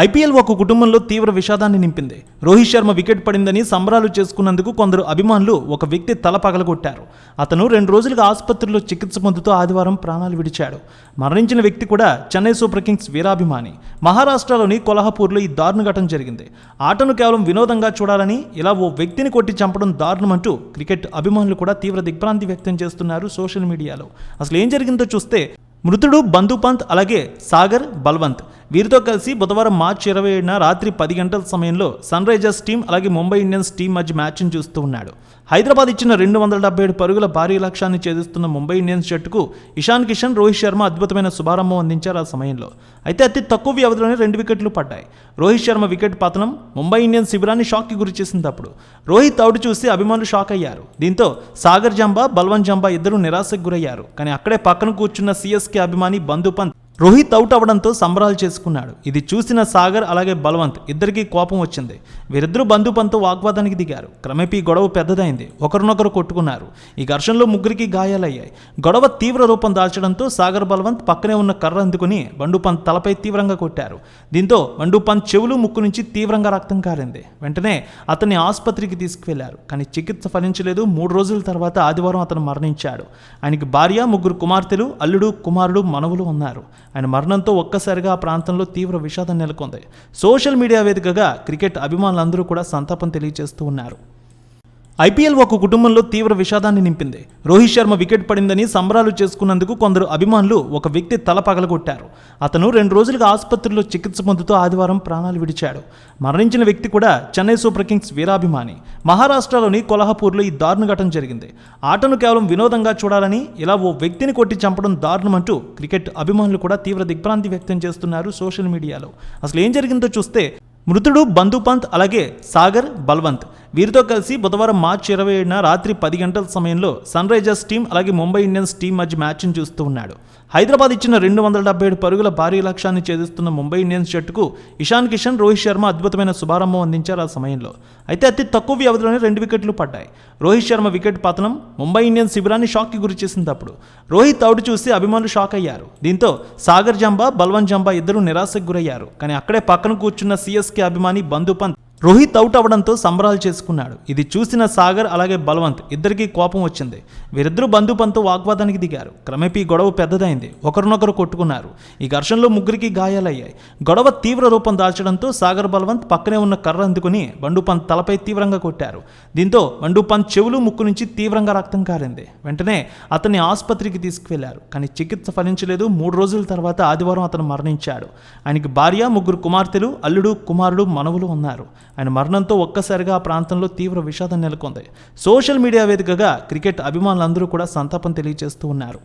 IPL ఒక కుటుంబంలో తీవ్ర విషాదాన్ని నింపింది. రోహిత్ శర్మ వికెట్ పడిందని సంబరాలు చేసుకున్నందుకు కొందరు అభిమానులు ఒక వ్యక్తి తల పగలగొట్టారు. అతను రెండు రోజులుగా ఆసుపత్రిలో చికిత్స పొందుతూ ఆదివారం ప్రాణాలు విడిచాడు. మరణించిన వ్యక్తి కూడా చెన్నై సూపర్ కింగ్స్ వీరాభిమాని. మహారాష్ట్రలోని కొల్హాపూర్లో ఈ దారుణ ఘటన జరిగింది. ఆటను కేవలం వినోదంగా చూడాలని ఇలా ఓ వ్యక్తిని కొట్టి చంపడం దారుణమంటూ క్రికెట్ అభిమానులు కూడా తీవ్ర దిగ్భ్రాంతి వ్యక్తం చేస్తున్నారు సోషల్ మీడియాలో. అసలు ఏం జరిగిందో చూస్తే మృతుడు బంధుపంత్ అలాగే సాగర్ బల్వంత్. వీరితో కలిసి బుధవారం మార్చి ఇరవై ఏడున రాత్రి పది గంటల సమయంలో సన్ రైజర్స్ టీం అలాగే ముంబై ఇండియన్స్ టీం మధ్య మ్యాచ్ను చూస్తూ ఉన్నాడు. హైదరాబాద్ ఇచ్చిన రెండు వందల డెబ్బై ఏడు పరుగుల భారీ లక్ష్యాన్ని ఛేదిస్తున్న ముంబై ఇండియన్స్ జట్టుకు ఇషాన్ కిషన్ రోహిత్ శర్మ అద్భుతమైన శుభారంభం అందించారు ఆ సమయంలో. అయితే అతి తక్కువ వ్యవధిలోనే రెండు వికెట్లు పడ్డాయి. రోహిత్ శర్మ వికెట్ పతనం ముంబై ఇండియన్స్ శిబిరాన్ని షాక్కి గురిచేసింది అప్పుడు. రోహిత్ అవుట్ చూసి అభిమానులు షాక్ అయ్యారు. దీంతో సాగర్ జంబా బల్వన్ జంబా ఇద్దరు నిరాశకు గురయ్యారు. కానీ అక్కడే పక్కన కూర్చున్న సిఎస్కే అభిమాని బంధు పంత్ రోహిత్ అవుట్ అవడంతో సంబరాలు చేసుకున్నాడు. ఇది చూసిన సాగర్ అలాగే బలవంత్ ఇద్దరికీ కోపం వచ్చింది. వీరిద్దరూ బంధుపంతో వాగ్వాదానికి దిగారు. క్రమేపీ గొడవ పెద్దదైంది. ఒకరినొకరు కొట్టుకున్నారు. ఈ ఘర్షణలో ముగ్గురికి గాయాలయ్యాయి. గొడవ తీవ్ర రూపం దాల్చడంతో సాగర్ బలవంత్ పక్కనే ఉన్న కర్ర అందుకుని బండుపంత్ తలపై తీవ్రంగా కొట్టారు. దీంతో బండుపంత్ చెవులు ముక్కు నుంచి తీవ్రంగా రక్తం కారింది. వెంటనే అతన్ని ఆసుపత్రికి తీసుకువెళ్ళారు. కానీ చికిత్స ఫలించలేదు. మూడు రోజుల తర్వాత ఆదివారం అతను మరణించాడు. ఆయనకి భార్య ముగ్గురు కుమార్తెలు అల్లుడు కుమారుడు మనవులు ఉన్నారు. ఆయన మరణంతో ఒక్కసారిగా ఆ ప్రాంతంలో తీవ్ర విషాదం నెలకొంది. సోషల్ మీడియా వేదికగా క్రికెట్ అభిమానులందరూ కూడా సంతాపం తెలియజేస్తూ ఉన్నారు. ఐపీఎల్ ఒక కుటుంబంలో తీవ్ర విషాదాన్ని నింపింది. రోహిత్ శర్మ వికెట్ పడిందని సంబరాలు చేసుకున్నందుకు కొందరు అభిమానులు ఒక వ్యక్తి తల పగలగొట్టారు. అతను రెండు రోజులుగా ఆసుపత్రిలో చికిత్స పొందుతూ ఆదివారం ప్రాణాలు విడిచాడు. మరణించిన వ్యక్తి కూడా చెన్నై సూపర్ కింగ్స్ వీరాభిమాని. మహారాష్ట్రలోని కొల్హాపూర్లో ఈ దారుణ ఘటన జరిగింది. ఆటను కేవలం వినోదంగా చూడాలని ఇలా ఓ వ్యక్తిని కొట్టి చంపడం దారుణమంటూ క్రికెట్ అభిమానులు కూడా తీవ్ర దిగ్భ్రాంతి వ్యక్తం చేస్తున్నారు సోషల్ మీడియాలో. అసలు ఏం జరిగిందో చూస్తే మృతుడు బంధుపంత్ అలాగే సాగర్ బల్వంత్. వీరితో కలిసి బుధవారం మార్చి ఇరవై ఏడున రాత్రి పది గంటల సమయంలో సన్ రైజర్స్ టీం అలాగే ముంబై ఇండియన్స్ టీం మధ్య మ్యాచ్ను చూస్తూ ఉన్నాడు. హైదరాబాద్ ఇచ్చిన రెండు వందల డెబ్బై ఏడు పరుగుల భారీ లక్ష్యాన్ని ఛేదిస్తున్న ముంబై ఇండియన్స్ జట్టుకు ఇషాన్ కిషన్ రోహిత్ శర్మ అద్భుతమైన శుభారంభం అందించారు ఆ సమయంలో. అయితే అతి తక్కువ వ్యవధిలోనే రెండు వికెట్లు పడ్డాయి. రోహిత్ శర్మ వికెట్ పతనం ముంబై ఇండియన్స్ శిబిరాన్ని షాక్కి గురిచేసింది అప్పుడు రోహిత్ అవుట్ చూసి అభిమానులు షాక్ అయ్యారు. దీంతో సాగర్ జంబా బల్వన్ జంబా ఇద్దరు నిరాశకు గురయ్యారు. కానీ అక్కడే పక్కన కూర్చున్న సిఎస్కే అభిమాని బంధు పంత్ రోహిత్ అవుట్ అవడంతో సంబరాలు చేసుకున్నాడు. ఇది చూసిన సాగర్ అలాగే బలవంత్ ఇద్దరికీ కోపం వచ్చింది. వీరిద్దరూ బంధుపంతో వాగ్వాదానికి దిగారు. క్రమేపీ గొడవ పెద్దదైంది. ఒకరినొకరు కొట్టుకున్నారు. ఈ ఘర్షణలో ముగ్గురికి గాయాలయ్యాయి. గొడవ తీవ్ర రూపం దాల్చడంతో సాగర్ బలవంత్ పక్కనే ఉన్న కర్ర అందుకుని బండుపంత్ తలపై తీవ్రంగా కొట్టారు. దీంతో బండుపంత్ చెవులు ముక్కు నుంచి తీవ్రంగా రక్తం కారింది. వెంటనే అతన్ని ఆసుపత్రికి తీసుకువెళ్ళారు. కానీ చికిత్స ఫలించలేదు. మూడు రోజుల తర్వాత ఆదివారం అతను మరణించాడు. ఆయనకి భార్య ముగ్గురు కుమార్తెలు అల్లుడు కుమారుడు మనవులు ఉన్నారు. ఆయన మరణంతో ఒక్కసారిగా ఆ ప్రాంతంలో తీవ్ర విషాదం నెలకొంది. సోషల్ మీడియా వేదికగా క్రికెట్ అభిమానులందరూ కూడా సంతాపం తెలియజేస్తూ ఉన్నారు.